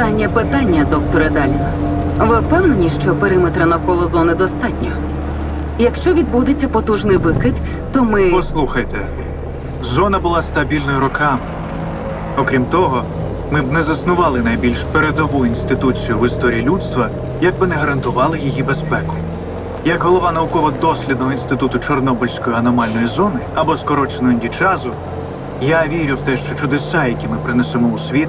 Останнє питання, докторе Далін. Ви впевнені, що периметра навколо зони достатньо? Якщо відбудеться потужний викид, то ми. Послухайте, зона була стабільною роками. Окрім того, ми б не заснували найбільш передову інституцію в історії людства, якби не гарантували її безпеку. Як голова науково-дослідного інституту Чорнобильської аномальної зони або скорочено індічазу, я вірю в те, що чудеса, які ми принесемо у світ,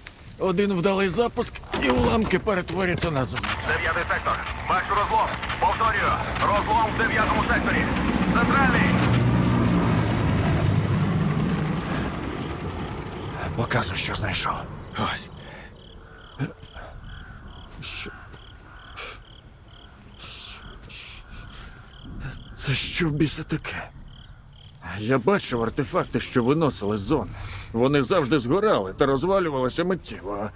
Один вдалий запуск і уламки перетворяться на зону. Дев'ятий сектор. Бачу розлом. Повторюю. Розлом в дев'ятому секторі. Центральний. Показуй, що знайшов. Ось. Це що в біса таке? Я бачив артефакти, що виносили з зони. Вони завжди згорали та розвалювалися миттєво. а-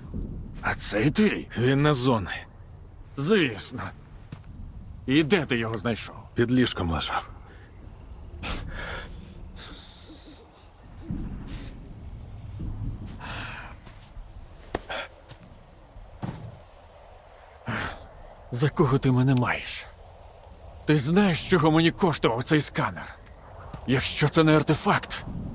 А цей твій? Він на зони. Звісно. І де ти його знайшов? Під ліжком лежав. За кого ти мене маєш? Ти знаєш, чого мені коштував цей сканер? Якщо це не артефакт,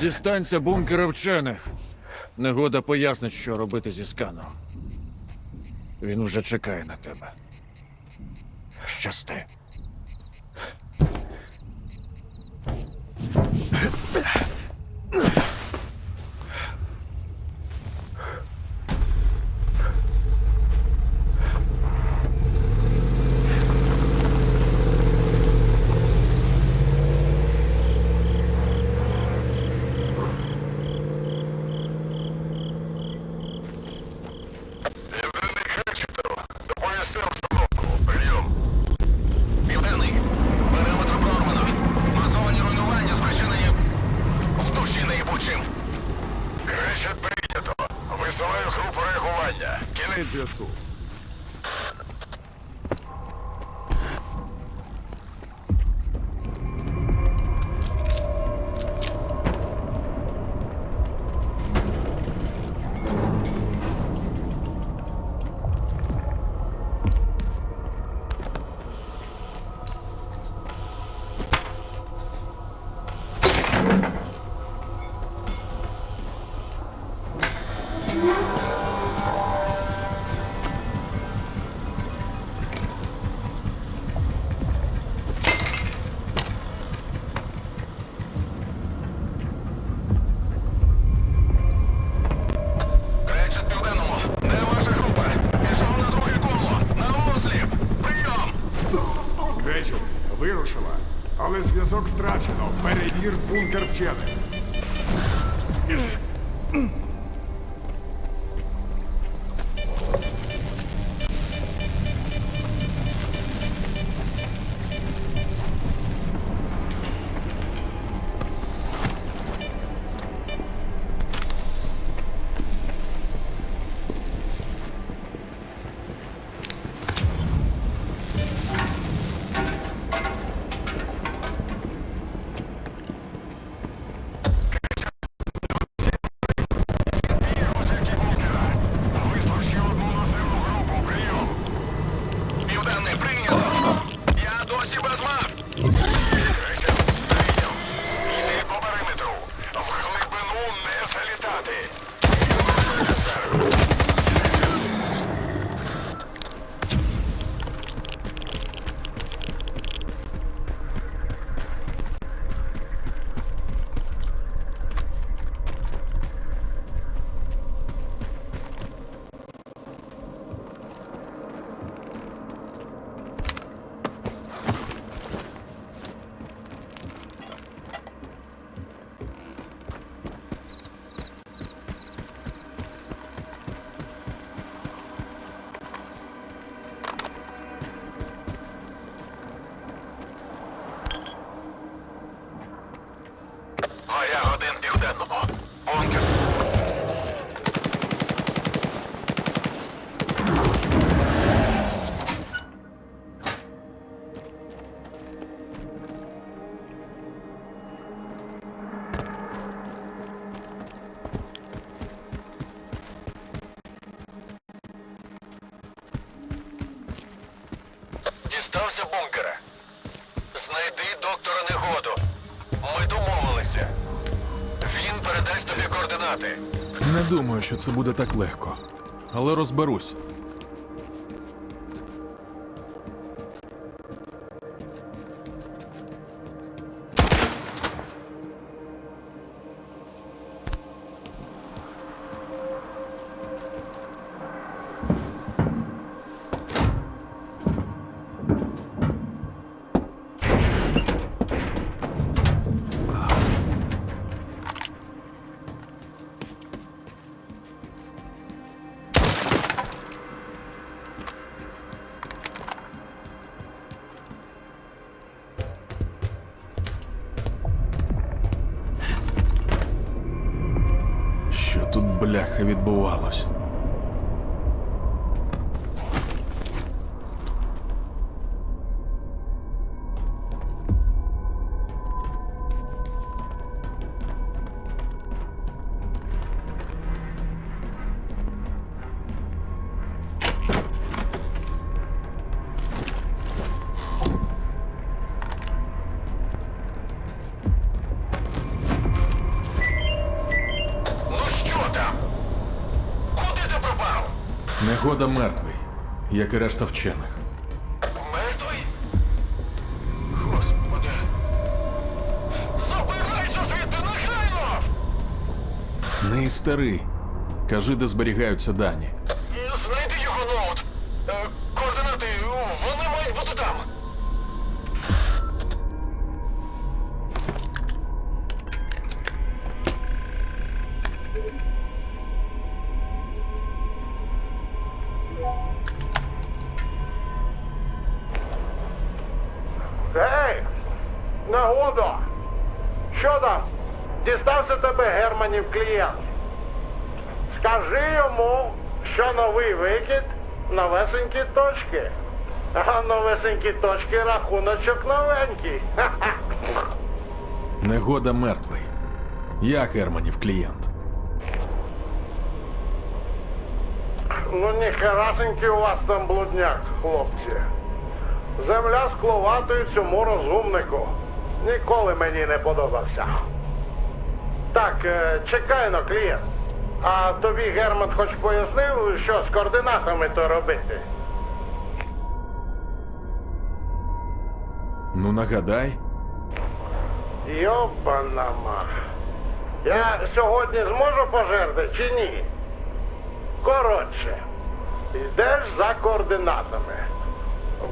Дістанься бункера вчених. Негода пояснить, що робити зі сканом. Він вже чекає на тебе. Щасти. It's your School. Зв'язок втрачено. Перевір бункер вчених. все буде так легко. Але розберусь. Щоправда, мертвий, як і решта вчених. Мертвий? Господи. Забирайся звідти негайно! Не істери. Кажи, де зберігаються дані. Романів клієнт. Скажи йому, що новий викид новесенькі точки. А новесенькі точки рахуночок новенький. Негода мертвий. Я Германів клієнт. Ну ніхерасенький у вас там блудняк, хлопці. Земля скловатою цьому розумнику. Ніколи мені не подобався. Так, е, чекай но, клієнт. А тобі Герман хоч пояснив, що з координатами то робити? Ну нагадай, Йобана ма. Я сьогодні зможу пожерти чи ні? Коротше, йдеш за координатами.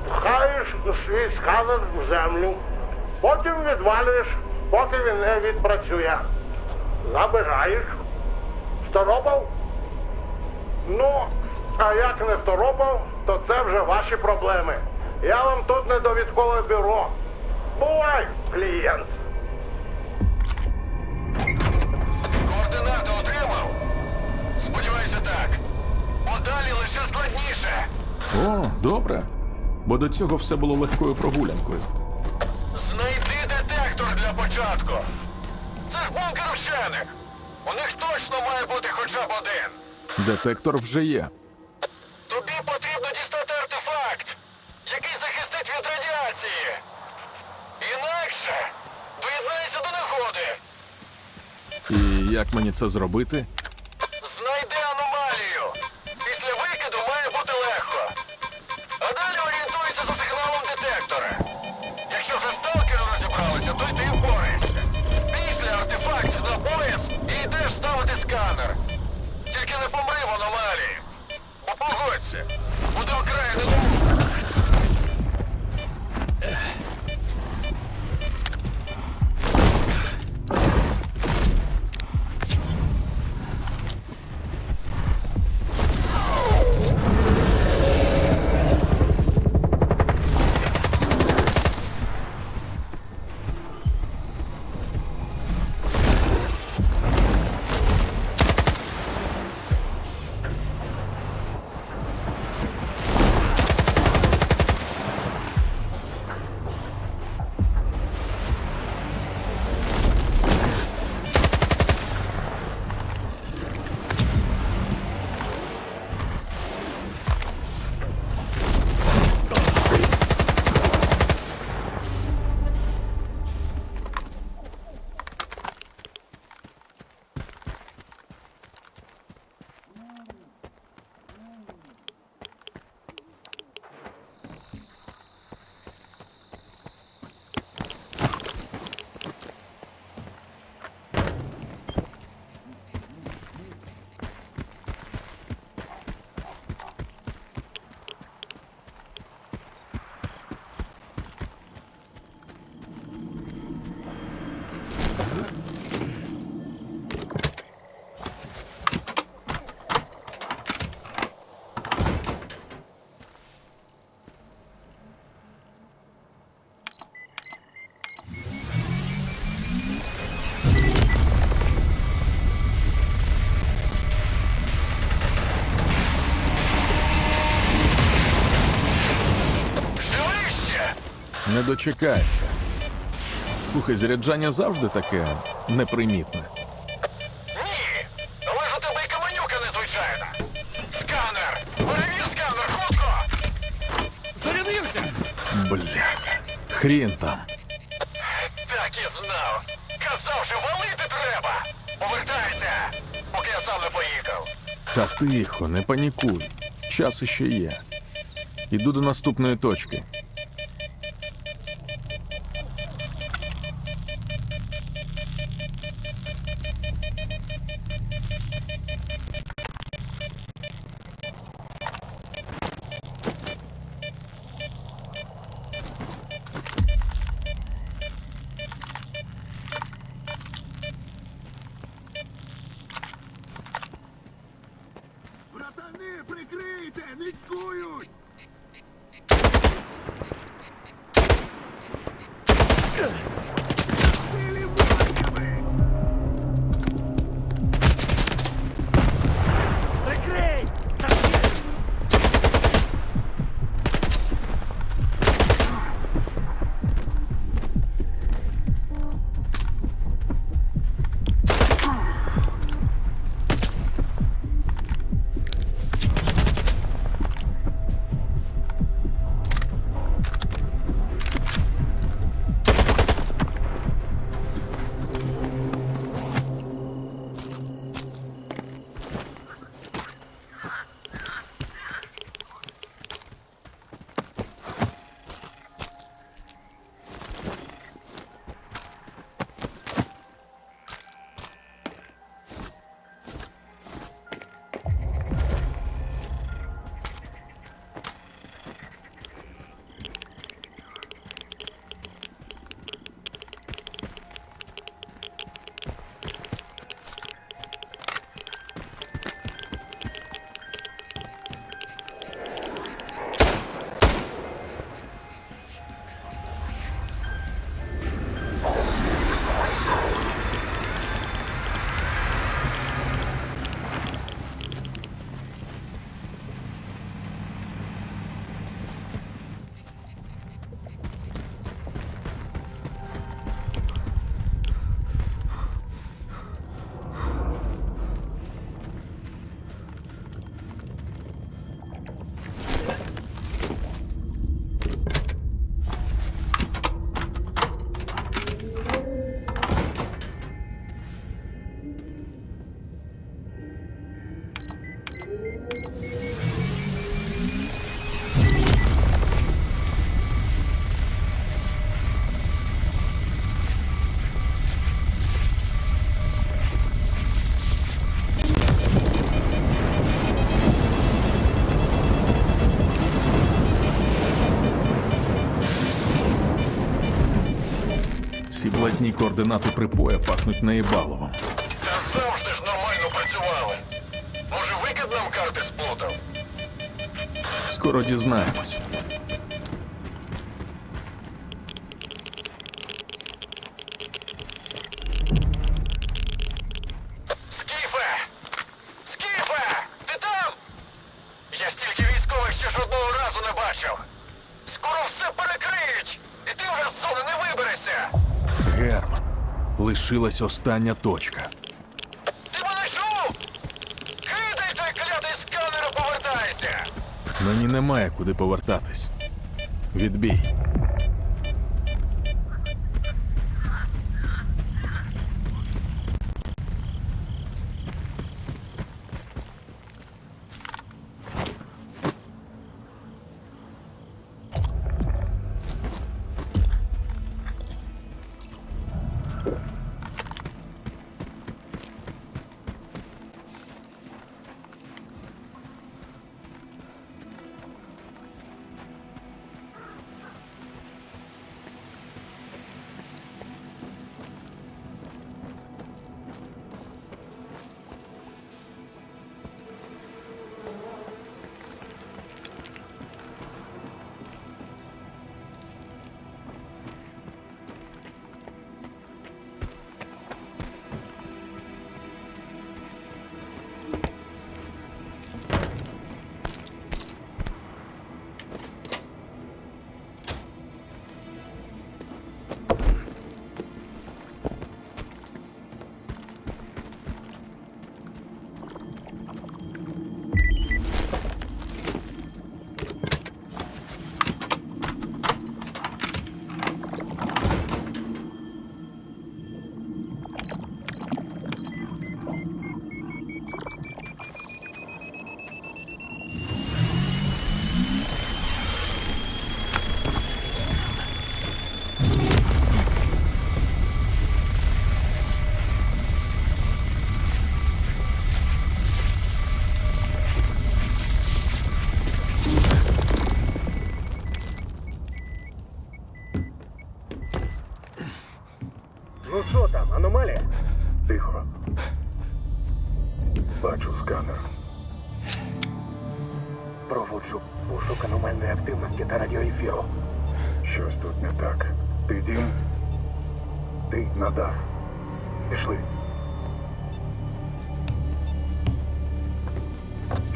Пхаєш свій сканер в землю, потім відвалюєш, поки він не відпрацює. Забираєш. Второпав? Ну, а як не второпав, то це вже ваші проблеми. Я вам тут не довідкове бюро. Бувай, клієнт. Координати отримав? Сподіваюся, так. Бо далі лише складніше. о, добре. Бо до цього все було легкою прогулянкою. Знайди детектор для початку. Це ж бункер вчених. У них точно має бути хоча б один. Детектор вже є. Тобі потрібно дістати артефакт, який захистить від радіації. Інакше доєднайся до нагоди. І як мені це зробити? Знайди аномалію. Після викиду має бути легко. А далі орієнтуйся за сигналом детектора. Якщо вже сталкери аномалії. Упогодься! погодься, буде окрай Не дочекайся. Слухай, заряджання завжди таке непримітне. Ні! Але ж у тебе і каменюка незвичайна! Сканер! Перевір сканер, хутко! Зарядився! Бляха. Хрін там. Так і знав! Казав же, валити треба! Повертайся! Поки я сам не поїхав! Та тихо, не панікуй. Час іще є. Іду до наступної точки. Їхні координати припоя пахнуть наїбаловим. Та завжди ж нормально працювали. Може, викид нам карти сплутав? Скоро дізнаємось. Лишилась остання точка. Ти мене чув? Кидай той клятий сканер повертайся! Мені немає куди повертатись. Відбій. Ну що там, аномалія? Тихо. Бачу сканер. Проводжу пошук аномальної активності та радіоефіру. Щось тут не так. Ти дім? Ти надав. Пішли.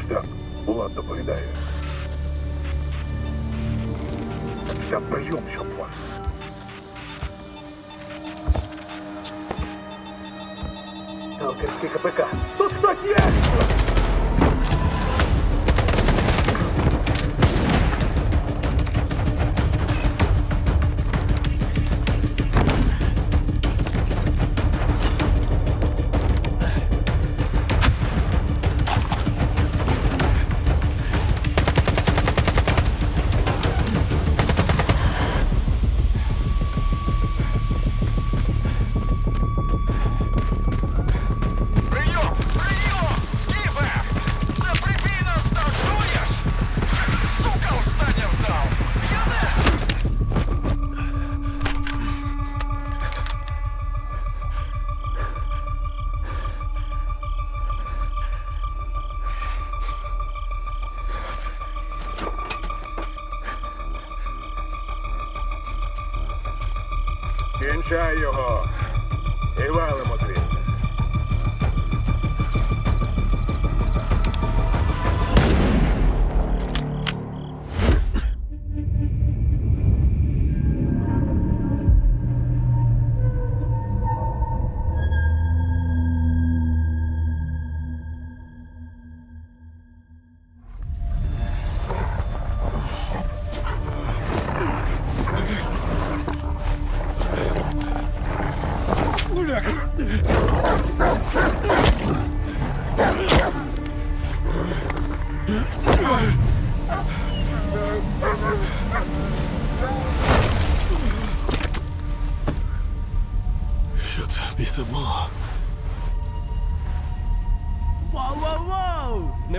Штаб, Булат доповідає. Штаб, прийом, щоб вас. Сталкерський КПК. Тут хтось є!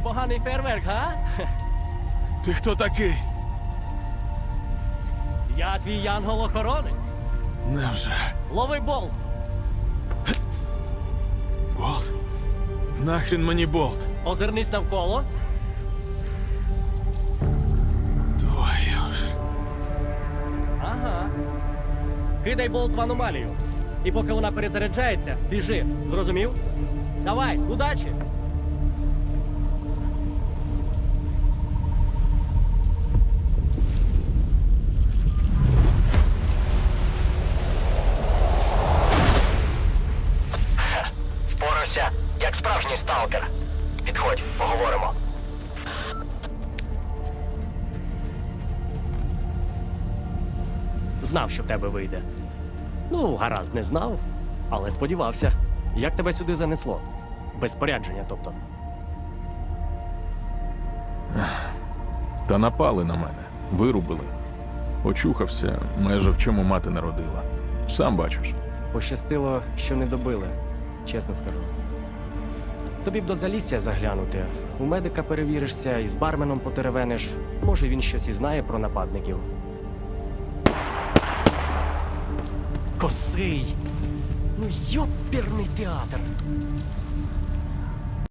Непоганий фейерверк, га? Ти хто такий? Я твій янгол-охоронець. Невже? Лови болт! Болт? Нахрін мені болт? Озирнись навколо. Твою ж. Ага. Кидай болт в аномалію. І поки вона перезаряджається, біжи. Зрозумів? Давай, удачі! Справжній сталкер. Підходь, поговоримо. Знав, що в тебе вийде. Ну, гаразд, не знав, але сподівався. Як тебе сюди занесло? Без спорядження, тобто. Та напали на мене, вирубили. Очухався, майже в чому мати народила. Сам бачиш. Пощастило, що не добили, чесно скажу. Тобі б до залісся заглянути. У медика перевіришся і з барменом потеревениш. Може, він щось і знає про нападників. Косий! Ну йоперний театр!